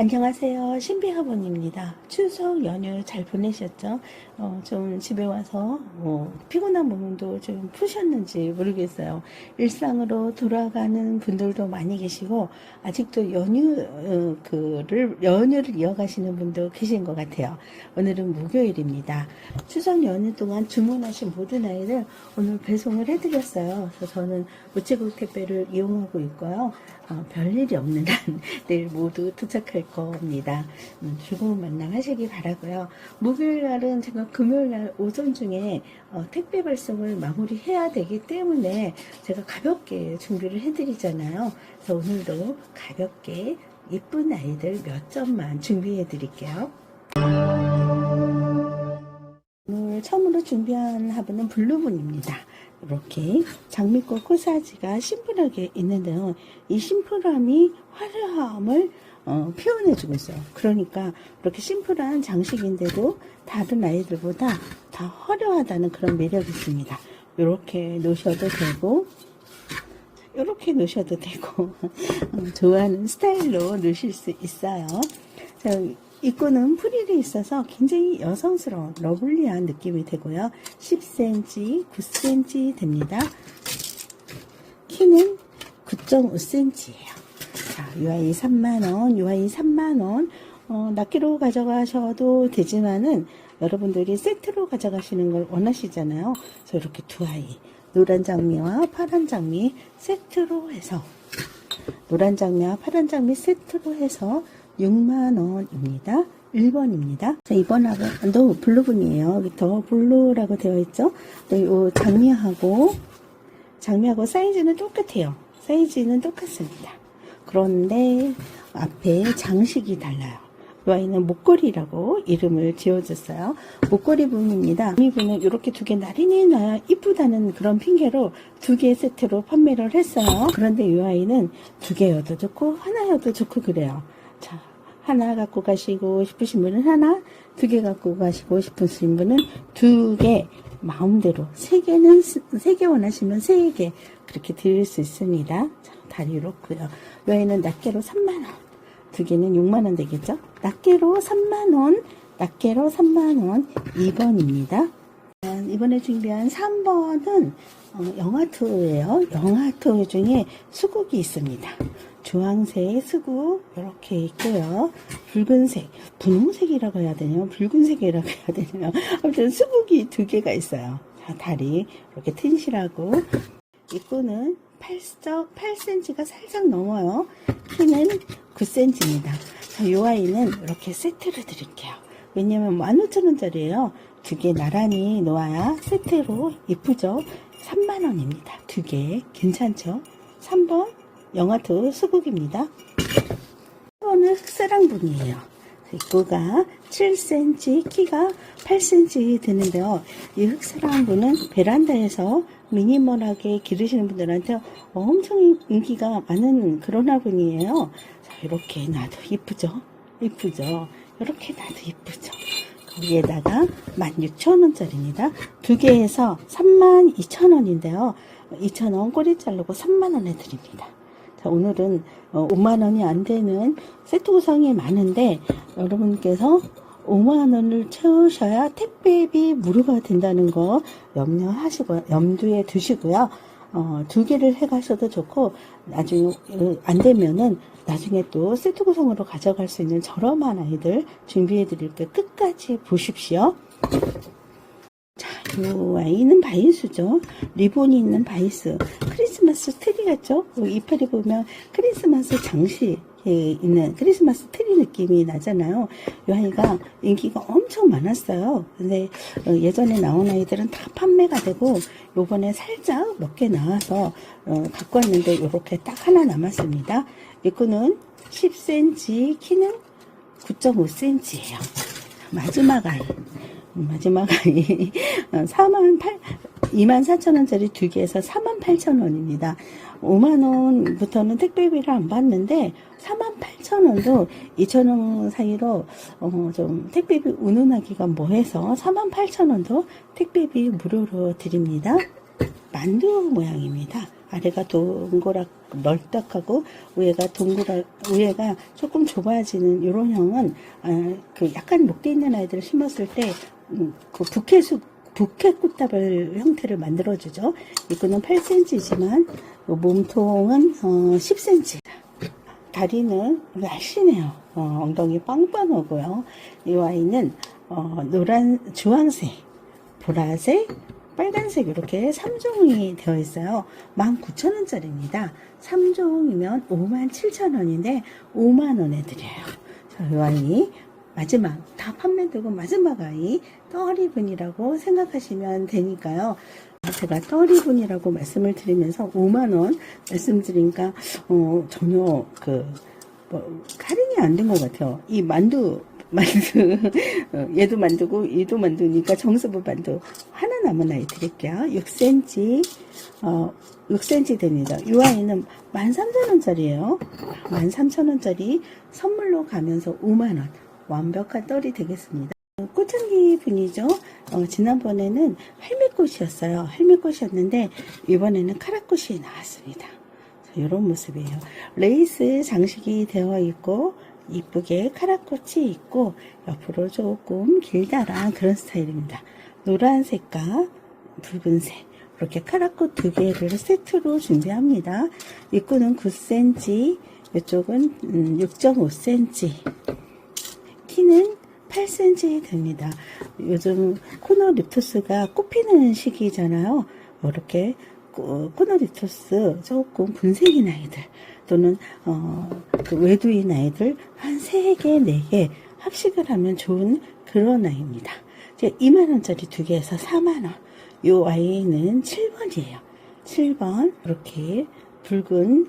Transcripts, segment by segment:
안녕하세요. 신비학원입니다. 추석 연휴 잘 보내셨죠? 어, 좀 집에 와서 뭐 피곤한 몸도 좀 푸셨는지 모르겠어요. 일상으로 돌아가는 분들도 많이 계시고 아직도 연휴 어, 그를 연휴를 이어가시는 분도 계신 것 같아요. 오늘은 목요일입니다. 추석 연휴 동안 주문하신 모든 아이들 오늘 배송을 해드렸어요. 그래서 저는 우체국 택배를 이용하고 있고요. 어, 별일이 없는 한 내일 모두 도착할 겁니다. 음, 즐거운 만남 하시기 바라고요. 목요일 날은 제가 금요일 날 오전 중에 어, 택배 발송을 마무리해야 되기 때문에 제가 가볍게 준비를 해드리잖아요. 그래서 오늘도 가볍게 예쁜 아이들 몇 점만 준비해 드릴게요. 오늘 처음으로 준비한 화분은 블루분입니다. 이렇게 장미꽃 코사지가 심플하게 있는데요. 이 심플함이 화려함을 어, 표현해주고 있어요. 그러니까 이렇게 심플한 장식인데도 다른 아이들보다 다 화려하다는 그런 매력이 있습니다. 이렇게 놓으셔도 되고 이렇게 놓으셔도 되고 어, 좋아하는 스타일로 놓으실 수 있어요. 자, 입구는 프릴이 있어서 굉장히 여성스러운 러블리한 느낌이 되고요. 10cm, 9cm 됩니다. 키는 9.5cm예요. 자, UI 3만원, UI 3만원. 어, 낱개로 가져가셔도 되지만은 여러분들이 세트로 가져가시는 걸 원하시잖아요. 그래서 이렇게 두 아이. 노란 장미와 파란 장미 세트로 해서 노란 장미와 파란 장미 세트로 해서 6만원입니다. 1번입니다. 자, 이번 학원도 블루분이에요. 여기 더 블루라고 되어 있죠? 또요 장미하고, 장미하고 사이즈는 똑같아요. 사이즈는 똑같습니다. 그런데 앞에 장식이 달라요. 이 아이는 목걸이라고 이름을 지어줬어요. 목걸이 분입니다. 이 분은 이렇게 두 개 나란히 놔야 이쁘다는 그런 핑계로 두 개 세트로 판매를 했어요. 그런데 이 아이는 두 개여도 좋고 하나여도 좋고 그래요. 자, 하나 갖고 가시고 싶으신 분은 하나, 두 개 갖고 가시고 싶으신 분은 두 개, 마음대로. 세 개는, 세 개 원하시면 세 개, 그렇게 드릴 수 있습니다. 자, 다리 이렇고요. 여기는 낱개로 3만원. 두 개는 6만원 되겠죠? 낱개로 3만원, 낱개로 3만원, 2번입니다. 이번에 준비한 3번은 어, 영화투예요. 영화투 중에 수국이 있습니다. 주황색 수국 이렇게 있고요. 붉은색, 분홍색이라고 해야 되나요? 붉은색이라고 해야 되나요? 아무튼 수국이 두 개가 있어요. 자, 다리 이렇게 튼실하고 입구는 8적 8cm가 살짝 넘어요. 키는 9cm입니다. 자, 이 아이는 이렇게 세트를 드릴게요. 왜냐면 15,000원짜리예요. 두 개 나란히 놓아야 세트로 이쁘죠? 3만원입니다. 두 개. 괜찮죠? 3번 영화투 수국입니다. 1번은 흑사랑분이에요. 입구가 7cm, 키가 8cm 되는데요. 이 흑사랑분은 베란다에서 미니멀하게 기르시는 분들한테 엄청 인기가 많은 그런 화분이에요. 자, 이렇게 놔도 이쁘죠? 이쁘죠? 이렇게 놔도 이쁘죠? 거기에다가 16,000원짜리입니다. 두 개에서 32,000원인데요. 2,000원 꼬리 자르고 3만원에 드립니다. 자, 오늘은 5만원이 안 되는 세트 구성이 많은데 여러분께서 5만원을 채우셔야 택배비 무료가 된다는 거 염려하시고, 염두에 두시고요. 어, 두 개를 해 가셔도 좋고, 나중에, 어, 안 되면은, 나중에 또 세트 구성으로 가져갈 수 있는 저렴한 아이들 준비해 드릴게요. 끝까지 보십시오. 자, 요 아이는 바이수죠. 리본이 있는 바이스. 크리스마스 트리 같죠? 요 이파리 보면 크리스마스 장식에 있는 크리스마스 트리 느낌이 나잖아요. 이 아이가 인기가 엄청 많았어요. 근데 어, 예전에 나온 아이들은 다 판매가 되고 요번에 살짝 몇 개 나와서 어, 갖고 왔는데 요렇게 딱 하나 남았습니다. 입구는 10cm, 키는 9.5cm예요. 마지막 아이. 마지막 아이 4만 8 2만 4천 원짜리 두 개에서 4만 8천 원입니다. 5만 원부터는 택배비를 안 받는데 4만 8천 원도 2천 원 사이로 어, 좀 택배비 운운하기가 뭐해서 4만 8천 원도 택배비 무료로 드립니다. 만두 모양입니다. 아래가 동그랗 널떡하고 위에가 동그랗 위에가 조금 좁아지는 이런 형은 아, 그 약간 목대 있는 아이들을 심었을 때 음, 그 부케 수 부케 꽃다발 형태를 만들어주죠. 이거는 8cm지만 몸통은 어, 10cm. 다리는 날씬해요. 어, 엉덩이 빵빵하고요. 이 와인은 어, 노란, 주황색, 보라색, 빨간색 이렇게 3종이 되어 있어요. 19,000원짜리입니다. 3종이면 57,000원인데 5만원에 드려요. 자, 이 와인이 마지막, 다 판매되고 마지막 아이 떠리분이라고 생각하시면 되니까요. 제가 떠리분이라고 말씀을 드리면서 5만원 말씀드리니까, 어, 전혀 그, 뭐, 할인이 안 된 것 같아요. 이 만두, 만두, 어, 얘도 만두고, 얘도 만두니까 정수부 만두 하나 남은 아이 드릴게요. 6cm, 어, 6cm 됩니다. 이 아이는 13,000원짜리예요. 13,000원짜리 선물로 가면서 5만원. 완벽한 떨이 되겠습니다. 꽃향기 분이죠. 어, 지난번에는 할매꽃이었어요. 할매꽃이었는데 이번에는 카라꽃이 나왔습니다. 이런 모습이에요. 레이스 장식이 되어 있고 이쁘게 카라꽃이 있고 옆으로 조금 길다란 그런 스타일입니다. 노란색과 붉은색 이렇게 카라꽃 두 개를 세트로 준비합니다. 입구는 9cm, 이쪽은 6.5cm. 키는 8cm 됩니다. 요즘 코너 립토스가 꽃피는 시기잖아요. 이렇게 코너 립토스 조금 분색인 아이들 또는 어, 그 외두인 아이들 한 3개, 4개 합식을 하면 좋은 그런 아이입니다. 2만원짜리 두 개에서 4만원. 요 아이는 7번이에요. 7번 이렇게 붉은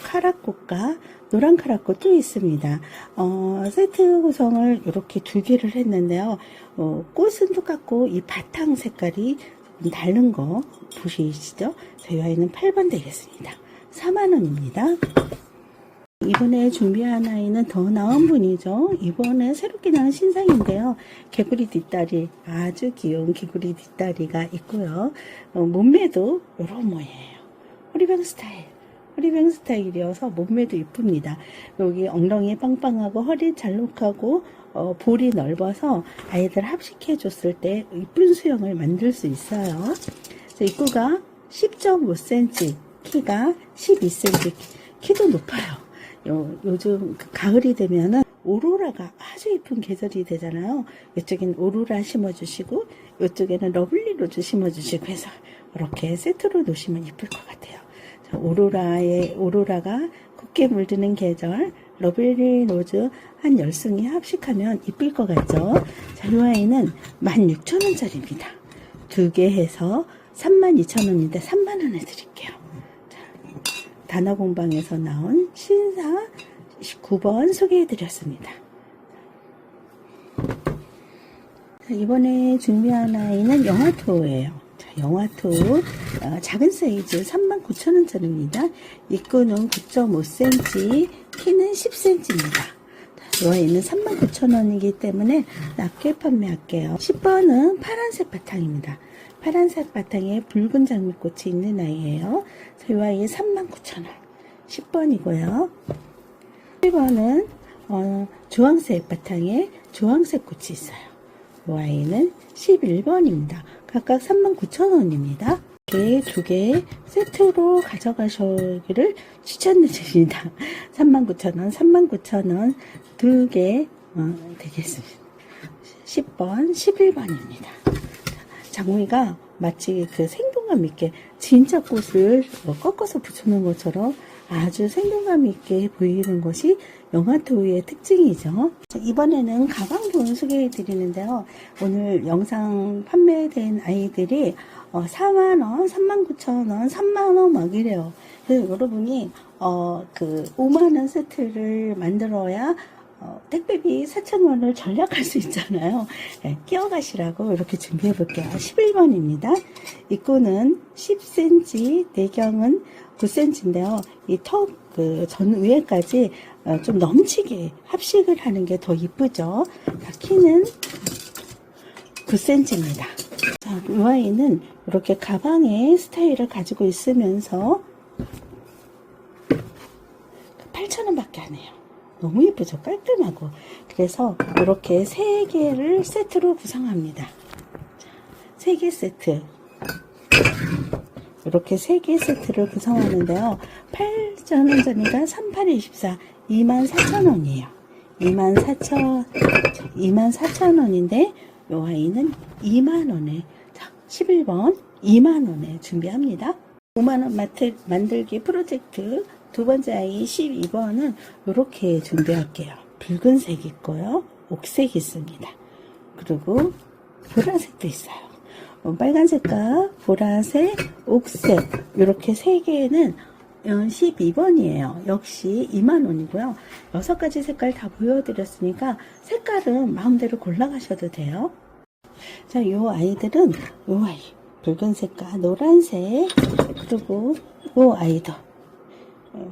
카라꽃과 노란 카라꽃도 있습니다. 어, 세트 구성을 이렇게 두 개를 했는데요. 어, 꽃은 똑같고 이 바탕 색깔이 좀 다른 거 보시시죠? 저희 아이는 8번 되겠습니다. 4만원입니다. 이번에 준비한 아이는 더 나은 분이죠. 이번에 새롭게 나온 신상인데요. 개구리 뒷다리, 아주 귀여운 개구리 뒷다리가 있고요. 어, 몸매도 이런 모양이에요. 허리병 스타일. 허리병 스타일이어서 몸매도 이쁩니다. 여기 엉덩이 빵빵하고 허리 잘록하고 어, 볼이 넓어서 아이들 합식해 줬을 때 이쁜 수영을 만들 수 있어요. 자, 입구가 10.5cm, 키가 12cm, 키도 높아요. 요, 요즘 그 가을이 되면은 오로라가 아주 이쁜 계절이 되잖아요. 이쪽엔 오로라 심어주시고 이쪽에는 러블리 로즈 심어주시고 해서 이렇게 세트로 놓으시면 이쁠 것 같아요. 자, 오로라의 오로라가 곱게 물드는 계절 러블리 로즈 한 열승이 합식하면 이쁠 것 같죠. 자, 이 아이는 16,000원짜리입니다. 두 개 해서 32,000원인데 3만원에 드릴게요. 단어 공방에서 나온 신사 19번 소개해드렸습니다. 이번에 준비한 아이는 영화토예요. 자, 영화토 어, 작은 사이즈 39,000원짜리입니다. 입구는 9.5cm, 키는 10cm입니다. 이 아이는 39,000원이기 때문에 낮게 판매할게요. 10번은 파란색 바탕입니다. 파란색 바탕에 붉은 장미꽃이 있는 아이예요. 이 아이의 39,000원. 10번이고요. 1번은 어, 주황색 바탕에 주황색 꽃이 있어요. 이 아이는 11번입니다. 각각 39,000원입니다. 이렇게 두 개 세트로 가져가시기를 추천드립니다. 39,000원, 39,000원 두개 어, 되겠습니다. 10번, 11번입니다. 장미가 마치 그 생 동감 있게 진짜 꽃을 뭐 꺾어서 붙여놓은 것처럼 아주 생동감 있게 보이는 것이 영화토의 특징이죠. 이번에는 가방돈 소개해 드리는데요. 오늘 영상 판매된 아이들이 4만원, 39,000원, 3만원 막 이래요. 그래서 여러분이 어, 그 5만원 세트를 만들어야 어, 택배비 4,000원을 절약할 수 있잖아요. 예, 네, 끼어가시라고 이렇게 준비해 볼게요. 11번입니다. 입구는 10cm, 내경은 9cm인데요. 이턱그 전 위에까지 어, 좀 넘치게 합식을 하는 게 더 이쁘죠. 키는 9cm입니다. 자, 이 아이는 이렇게 가방의 스타일을 가지고 있으면서 8,000원 밖에 안 해요. 너무 예쁘죠? 깔끔하고. 그래서 이렇게 세 개를 세트로 구성합니다. 세개 세트. 이렇게 세개 세트를 구성하는데요. 8,000원짜리가 3824, 24,000원이에요. 24,000, 24,000원인데, 요 아이는 2만원에, 자, 11번 2만원에 준비합니다. 5만원 마트 만들기 프로젝트 두 번째 아이 12번은 이렇게 준비할게요. 붉은색 있고요. 옥색 있습니다. 그리고 보라색도 있어요. 어, 빨간색과 보라색, 옥색 이렇게 세 개는 12번이에요. 역시 2만원이고요. 여섯 가지 색깔 다 보여드렸으니까 색깔은 마음대로 골라가셔도 돼요. 자, 요 아이들은 요 아이 붉은색과 노란색 그리고 요 아이도 어,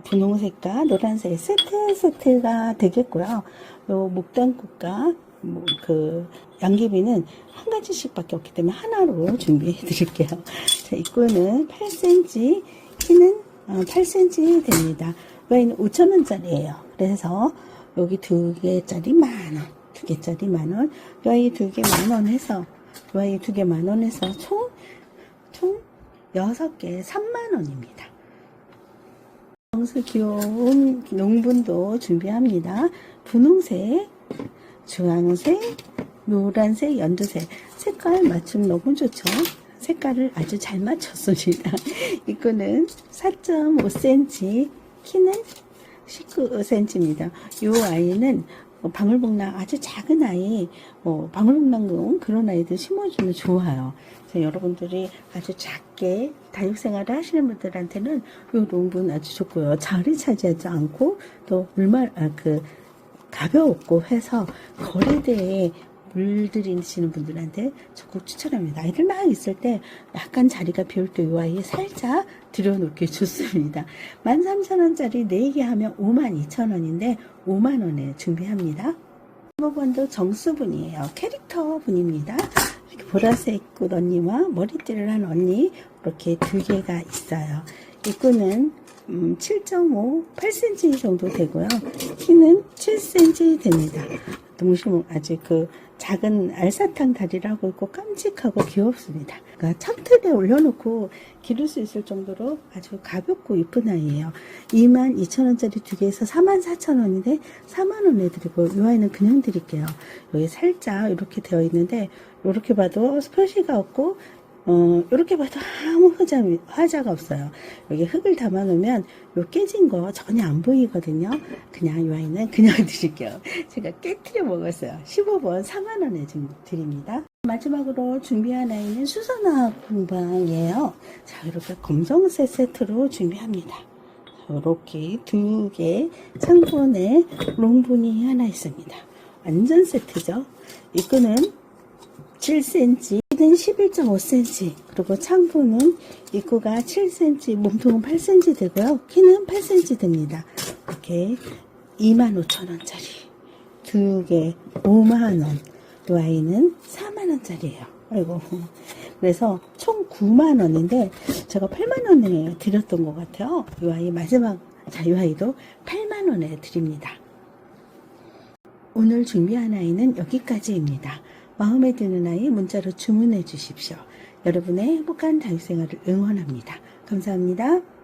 분홍색과 노란색 세트 세트가 되겠고요. 요 목단꽃과 뭐, 그 양귀비는 한 가지씩밖에 없기 때문에 하나로 준비해 드릴게요. 자, 입구는 8cm, 키는 8cm 됩니다. 와인은 5,000원짜리예요. 그래서 여기 두 개짜리 만원, 두 개짜리 만원, 와이 두개 만원 해서 와이 두개 만원 해서 총, 총 6개 3만원입니다. 정수 귀여운 농분도 준비합니다. 분홍색, 주황색, 노란색, 연두색 색깔 맞춤 너무 좋죠. 색깔을 아주 잘 맞췄습니다. 이거는 4.5cm, 키는 19cm입니다. 이 아이는 어, 방울복랑 아주 작은 아이, 뭐 방울복랑용 그런 아이들 심어주면 좋아요. 그래서 여러분들이 아주 작게 다육생활을 하시는 분들한테는 이 농분 아주 좋고요. 자리 차지하지 않고 또 물말 아, 그 가벼웠고 해서 거리대에 물들이시는 분들한테 적극 추천합니다. 아이들 막 있을 때 약간 자리가 비울 때 이 아이 살짝 들여놓기 좋습니다. 13,000원짜리 4개 하면 52,000원인데 5만원에 준비합니다. 15번도 정수분이에요. 캐릭터 분입니다. 이렇게 보라색 꽃 언니와 머리띠를 한 언니 이렇게 두 개가 있어요. 입구는 음, 7.5, 8cm 정도 되고요. 키는 7cm 됩니다. 동심 아주 그 작은 알사탕 다리를 하고 있고 깜찍하고 귀엽습니다. 그러니까 창틀에 올려놓고 기를 수 있을 정도로 아주 가볍고 이쁜 아이예요. 22,000원짜리 두 개에서 44,000원인데 4만원에 드리고 이 아이는 그냥 드릴게요. 여기 살짝 이렇게 되어 있는데 이렇게 봐도 표시가 없고 어, 이렇게 봐도 아무 화자, 화자가 없어요. 여기 흙을 담아 놓으면 요 깨진 거 전혀 안 보이거든요. 그냥 이 아이는 그냥 드릴게요. 제가 깨트려 먹었어요. 15번 4만원에 드립니다. 마지막으로 준비한 아이는 수선화 공방이에요. 자, 이렇게 검정색 세트로 준비합니다. 이렇게 두 개 창문에 롱분이 하나 있습니다. 완전 세트죠. 이거는 7cm, 키는 11.5cm, 그리고 창부는 입구가 7cm, 몸통은 8cm 되고요. 키는 8cm 됩니다. 이렇게 25,000원짜리 두개 5만원, 이 아이는 4만원짜리예요. 아이고. 그래서 총 9만원인데 제가 8만원에 드렸던 것 같아요. 이 아이 마지막, 자, 이 아이도 8만원에 드립니다. 오늘 준비한 아이는 여기까지입니다. 마음에 드는 아이 문자로 주문해 주십시오. 여러분의 행복한 다육생활을 응원합니다. 감사합니다.